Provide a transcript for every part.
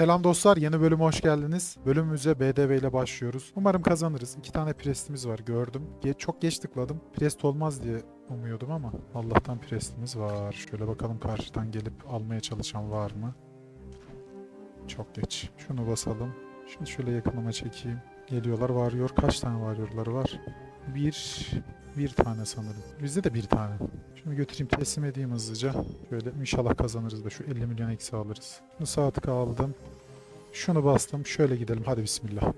Selam dostlar, yeni bölüme hoş geldiniz. Bölümümüze BDV ile başlıyoruz. Umarım kazanırız. İki tane prestimiz var gördüm. Ge- çok geç tıkladım. Prest olmaz diye umuyordum ama Allah'tan prestimiz var. Şöyle bakalım karşıdan gelip almaya çalışan var mı? Çok geç. Şunu basalım. Şimdi şöyle yakınıma çekeyim. Geliyorlar varıyor. Kaç tane varyorları var? Bir, bir tane sanırım. Bizde de bir tane. Şunu götüreyim teslim edeyim hızlıca. Şöyle inşallah kazanırız da şu 50 milyon eksi alırız. Bunu sağ tıka aldım. Şunu bastım. Şöyle gidelim. Hadi bismillah.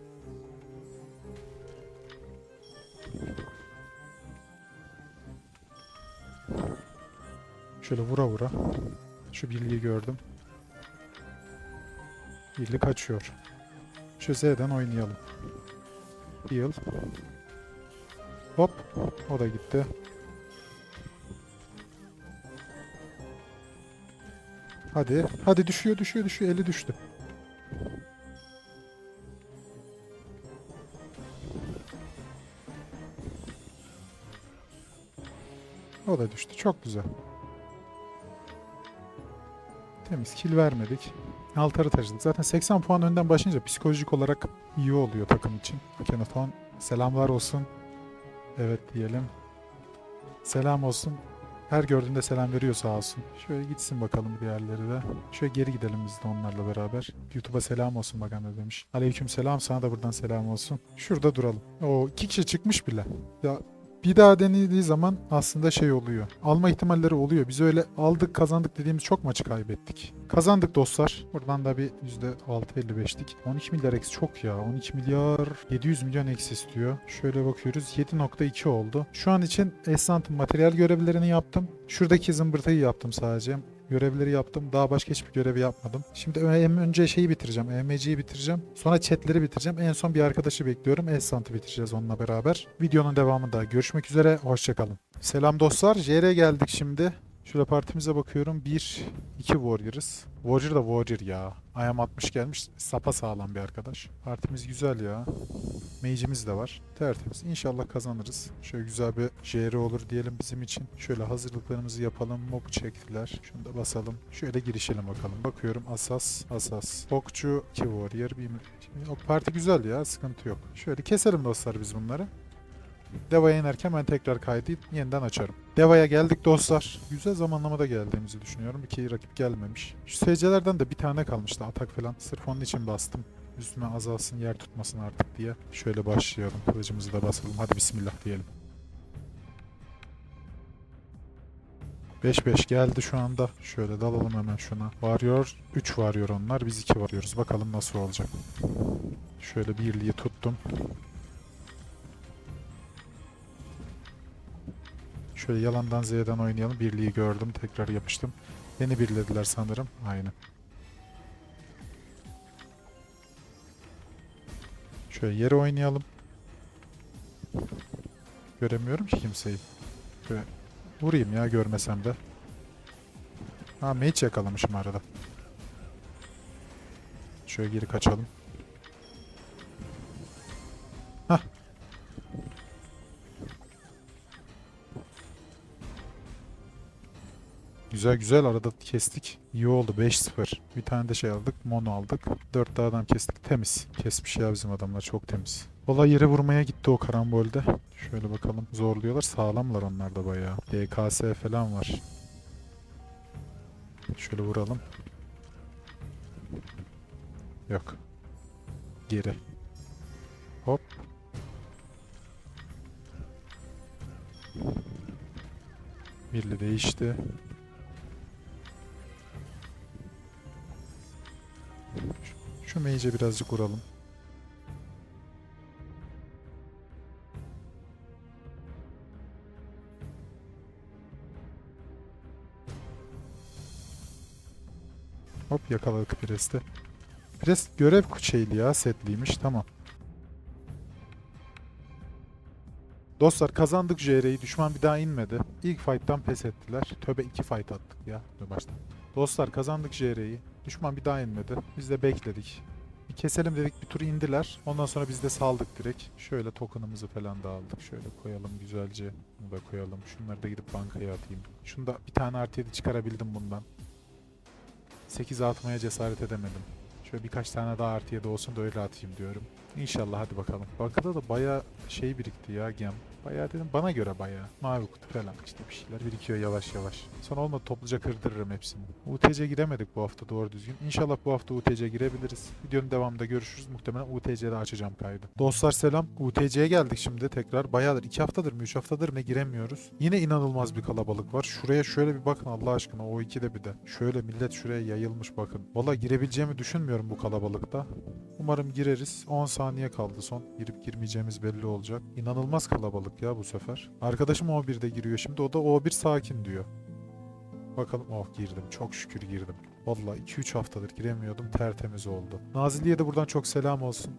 Şöyle vura vura. Şu birliği gördüm. Birlik kaçıyor. Şu Z'den oynayalım. Heal. Hop. O da gitti. Hadi. Hadi düşüyor düşüyor düşüyor. Eli düştü. O da düştü. Çok güzel. Temiz. Kill vermedik. Altarı taşıdık. Zaten 80 puan önden başlayınca psikolojik olarak iyi oluyor takım için. Kenaton selamlar olsun. Evet diyelim. Selam olsun. Her gördüğünde selam veriyor sağ olsun. Şöyle gitsin bakalım diğerleri de. Şöyle geri gidelim biz de onlarla beraber. YouTube'a selam olsun bakan demiş. Aleyküm selam sana da buradan selam olsun. Şurada duralım. O iki kişi çıkmış bile. Ya bir daha denildiği zaman aslında şey oluyor. Alma ihtimalleri oluyor. Biz öyle aldık kazandık dediğimiz çok maçı kaybettik. Kazandık dostlar. Buradan da bir %6.55'lik. 12 milyar eksi çok ya. 12 milyar 700 milyon eksi istiyor. Şöyle bakıyoruz. 7.2 oldu. Şu an için Esant'ın materyal görevlerini yaptım. Şuradaki zımbırtayı yaptım sadece. Görevleri yaptım. Daha başka hiçbir görevi yapmadım. Şimdi önce şeyi bitireceğim. EMC'yi bitireceğim. Sonra chatleri bitireceğim. En son bir arkadaşı bekliyorum. Esant'ı bitireceğiz onunla beraber. Videonun devamında görüşmek üzere. Hoşçakalın. Selam dostlar. JR'ye geldik şimdi. Şöyle partimize bakıyorum. 1, 2 Warrior'ız. Warrior da Warrior ya. Ayam 60 gelmiş. Sapa sağlam bir arkadaş. Partimiz güzel ya. Mage'imiz de var. Tertemiz. İnşallah kazanırız. Şöyle güzel bir JR olur diyelim bizim için. Şöyle hazırlıklarımızı yapalım. Mob çektiler. Şunu da basalım. Şöyle girişelim bakalım. Bakıyorum Asas, Asas. Okçu, 2 Warrior. Bir... O parti güzel ya. Sıkıntı yok. Şöyle keselim dostlar biz bunları. Deva'ya inerken ben tekrar kaydı yeniden açarım. Deva'ya geldik dostlar. Güzel zamanlamada geldiğimizi düşünüyorum. İki rakip gelmemiş. Şu SC'lerden de bir tane kalmıştı atak falan. Sırf onun için bastım. Üstüme azalsın yer tutmasın artık diye. Şöyle başlayalım. Kılıcımızı da basalım. Hadi bismillah diyelim. 5-5 geldi şu anda. Şöyle dalalım hemen şuna. Varıyor. 3 varıyor onlar. Biz 2 varıyoruz. Bakalım nasıl olacak. Şöyle birliği tuttum. Şöyle yalandan Z'den oynayalım. Birliği gördüm. Tekrar yapıştım. Beni birlediler sanırım. Aynen. Şöyle yere oynayalım. Göremiyorum ki kimseyi. Şöyle vurayım ya görmesem de. Ha mage yakalamışım arada. Şöyle geri kaçalım. Hah. Güzel güzel arada kestik. İyi oldu 5-0. Bir tane de şey aldık. Mono aldık. 4 daha adam kestik. Temiz. Kesmiş ya bizim adamlar çok temiz. Olay yere vurmaya gitti o karambolde. Şöyle bakalım. Zorluyorlar. Sağlamlar onlar da bayağı. DKS falan var. Şöyle vuralım. Yok. Geri. Hop. Birli değişti. Şu mage'e birazcık vuralım. Hop yakaladık Prest'i. Prest görev şeyli ya setliymiş tamam. Dostlar kazandık JR'yi. Düşman bir daha inmedi. İlk fight'tan pes ettiler. Töbe iki fight attık ya. Dur baştan. Dostlar kazandık JR'yi. Düşman bir daha inmedi. Biz de bekledik. Bir keselim dedik bir tur indiler. Ondan sonra biz de saldık direkt. Şöyle token'ımızı falan da aldık. Şöyle koyalım güzelce. Bunu da koyalım. Şunları da gidip bankaya atayım. Şunu da bir tane artı 7 çıkarabildim bundan. 8 atmaya cesaret edemedim. Şöyle birkaç tane daha artı 7 olsun da öyle atayım diyorum. İnşallah hadi bakalım. Bankada da baya şey birikti ya gem. Bayağı dedim bana göre bayağı. Mavi kutu falan işte bir şeyler birikiyor yavaş yavaş. Sonra olmadı topluca kırdırırım hepsini. UTC giremedik bu hafta doğru düzgün. İnşallah bu hafta UTC girebiliriz. Videonun devamında görüşürüz. Muhtemelen UTC'de açacağım kaydı. Dostlar selam. UTC'ye geldik şimdi tekrar. Bayağıdır 2 haftadır mı 3 haftadır ne giremiyoruz. Yine inanılmaz bir kalabalık var. Şuraya şöyle bir bakın Allah aşkına o ikide bir de. Şöyle millet şuraya yayılmış bakın. Valla girebileceğimi düşünmüyorum bu kalabalıkta. Umarım gireriz. 10 saniye kaldı son. Girip girmeyeceğimiz belli olacak. İnanılmaz kalabalık ya bu sefer. Arkadaşım O1'de giriyor şimdi. O da O1 sakin diyor. Bakalım oh girdim. Çok şükür girdim. Valla 2-3 haftadır giremiyordum. Tertemiz oldu. Nazilli'ye de buradan çok selam olsun.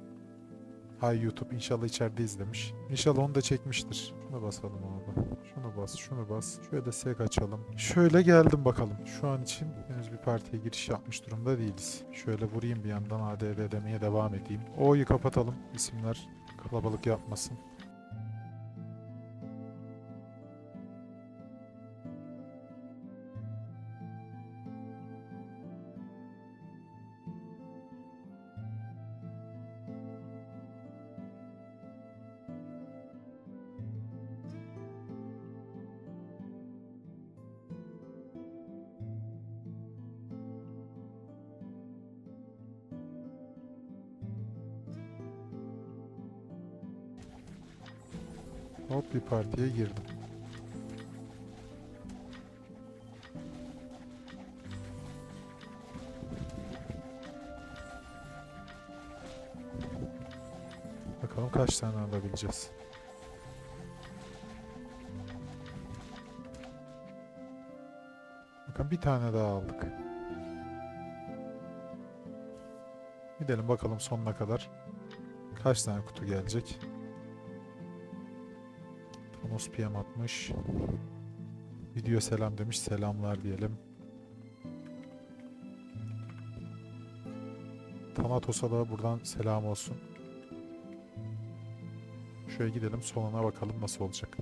Hay YouTube inşallah içeride izlemiş. İnşallah onu da çekmiştir. Şuna basalım abi. Şunu bas, şunu bas. Şöyle sek açalım. Şöyle geldim bakalım. Şu an için henüz bir partiye giriş yapmış durumda değiliz. Şöyle vurayım bir yandan ADD demeye devam edeyim. O'yu kapatalım. İsimler kalabalık yapmasın. Hop bir partiye girdim. Bakalım kaç tane alabileceğiz. Bakın bir tane daha aldık. Gidelim bakalım sonuna kadar. Kaç tane kutu gelecek? Thanos PM atmış. Video selam demiş. Selamlar diyelim. Thanatos'a da buradan selam olsun. Şöyle gidelim sonuna bakalım nasıl olacak.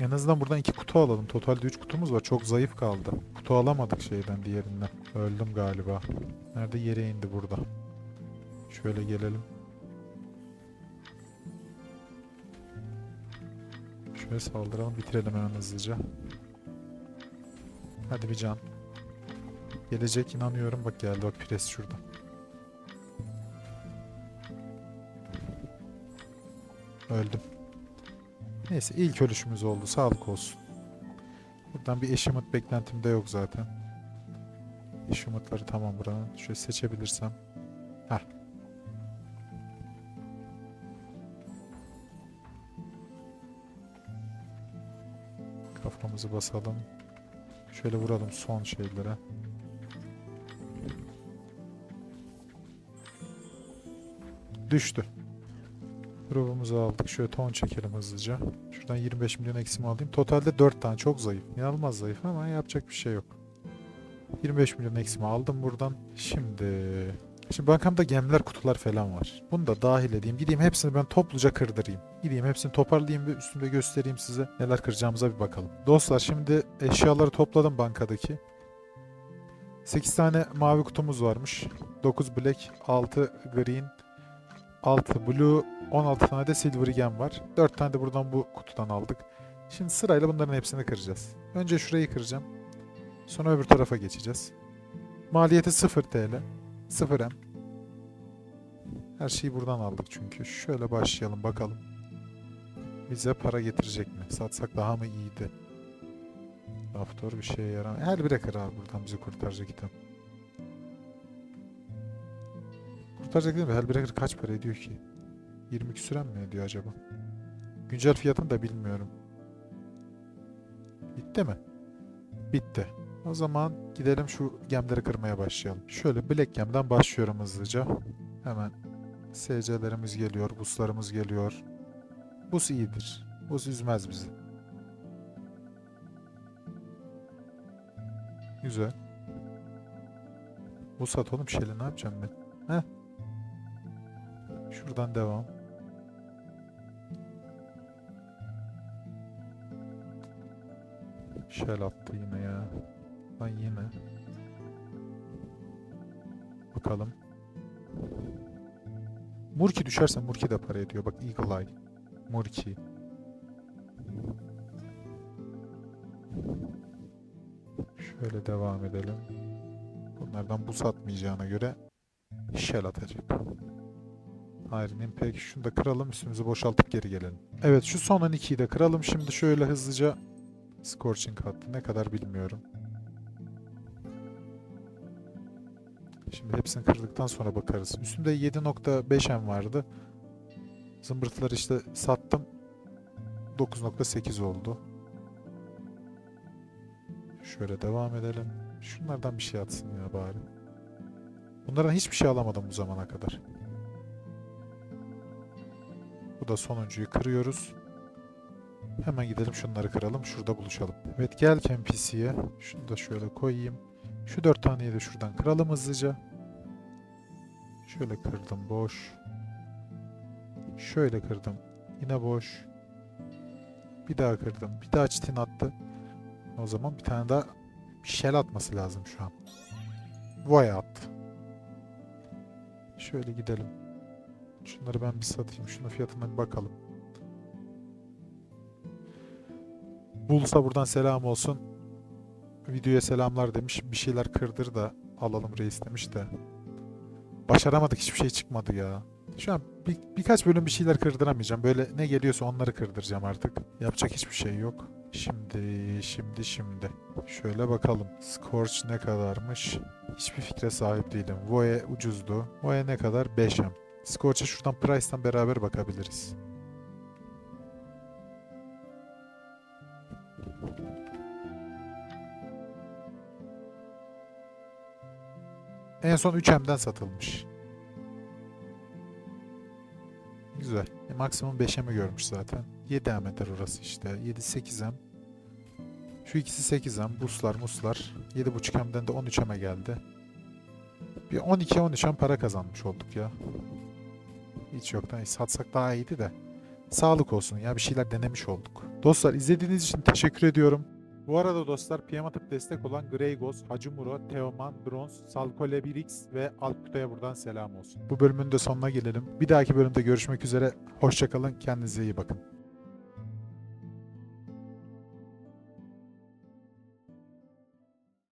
En azından buradan iki kutu alalım. Totalde 3 kutumuz var. Çok zayıf kaldı. Kutu alamadık şeyden diğerinden. Öldüm galiba. Nerede yere indi burada. Şöyle gelelim. Şöyle saldıralım. Bitirelim hemen hızlıca. Hadi bir can. Gelecek inanıyorum. Bak geldi bak pres şurada. Öldüm. Neyse ilk ölüşümüz oldu. Sağlık olsun. Buradan bir eşimut beklentim de yok zaten. Eşimutları tamam buranın. Şöyle seçebilirsem. Heh. Kafamızı basalım. Şöyle vuralım son şeylere. Düştü. Grubumuzu aldık. Şöyle ton çekelim hızlıca. Şuradan 25 milyon eksimi alayım. Totalde 4 tane. Çok zayıf. İnanılmaz zayıf ama yapacak bir şey yok. 25 milyon eksimi aldım buradan. Şimdi... Şimdi bankamda gemler kutular falan var. Bunu da dahil edeyim. Gideyim hepsini ben topluca kırdırayım. Gideyim hepsini toparlayayım ve üstümde göstereyim size. Neler kıracağımıza bir bakalım. Dostlar şimdi eşyaları topladım bankadaki. 8 tane mavi kutumuz varmış. 9 black, 6 green, 6 blue, 16 tane de silver gem var. 4 tane de buradan bu kutudan aldık. Şimdi sırayla bunların hepsini kıracağız. Önce şurayı kıracağım. Sonra öbür tarafa geçeceğiz. Maliyeti 0 TL. 0 M. Her şeyi buradan aldık çünkü. Şöyle başlayalım bakalım. Bize para getirecek mi? Satsak daha mı iyiydi? Raptor bir şeye yaramıyor. Her bire kır abi buradan bizi kurtaracak item. Kurtaracak değil mi? Her kır kaç para ediyor ki? 20 küsüren mi ediyor acaba? Güncel fiyatını da bilmiyorum. Bitti mi? Bitti. O zaman gidelim şu gemleri kırmaya başlayalım. Şöyle Black Gem'den başlıyorum hızlıca. Hemen SC'lerimiz geliyor, buslarımız geliyor. Bus iyidir. Bus üzmez bizi. Güzel. Bu sat oğlum ne yapacağım ben? Heh. Şuradan devam. Shell attı yine ya. Lan yine. Bakalım. Murki düşerse Murki de para ediyor. Bak Eagle Eye. Murki. Şöyle devam edelim. Bunlardan bu satmayacağına göre Shell atacak. Iron Impact. Şunu da kıralım. Üstümüzü boşaltıp geri gelelim. Evet şu son 12'yi de kıralım. Şimdi şöyle hızlıca Scorching attı. Ne kadar bilmiyorum. Şimdi hepsini kırdıktan sonra bakarız. Üstümde 7.5M vardı. Zımbırtıları işte sattım. 9.8 oldu. Şöyle devam edelim. Şunlardan bir şey atsın ya bari. Bunlardan hiçbir şey alamadım bu zamana kadar. Bu da sonuncuyu kırıyoruz. Hemen gidelim şunları kıralım. Şurada buluşalım. Evet gel NPC'ye. Şunu da şöyle koyayım. Şu dört taneyi de şuradan kıralım hızlıca. Şöyle kırdım boş. Şöyle kırdım. Yine boş. Bir daha kırdım. Bir daha çitin attı. O zaman bir tane daha bir shell atması lazım şu an. Voya attı. Şöyle gidelim. Şunları ben bir satayım. Şunun fiyatına bir bakalım. Bulsa buradan selam olsun. Videoya selamlar demiş. Bir şeyler kırdır da alalım reis demiş de. Başaramadık hiçbir şey çıkmadı ya. Şu an bir, birkaç bölüm bir şeyler kırdıramayacağım. Böyle ne geliyorsa onları kırdıracağım artık. Yapacak hiçbir şey yok. Şimdi, şimdi, şimdi. Şöyle bakalım. Scorch ne kadarmış? Hiçbir fikre sahip değilim. Voe ucuzdu. Voe ne kadar? 5M. Scorch'a şuradan Price'tan beraber bakabiliriz. En son 3M'den satılmış. Güzel. E, maksimum 5M'i görmüş zaten. 7M eder orası işte. 7-8M. Şu ikisi 8M. Buslar muslar. 7.5M'den de 13M'e geldi. Bir 12-13M para kazanmış olduk ya. Hiç yoktan hiç satsak daha iyiydi de. Sağlık olsun ya bir şeyler denemiş olduk. Dostlar izlediğiniz için teşekkür ediyorum. Bu arada dostlar PM atıp destek olan Greygos, Hacımuro, Teoman, Bronz, Salkole 1x ve Alputa'ya buradan selam olsun. Bu bölümün de sonuna gelelim. Bir dahaki bölümde görüşmek üzere. Hoşçakalın. Kendinize iyi bakın.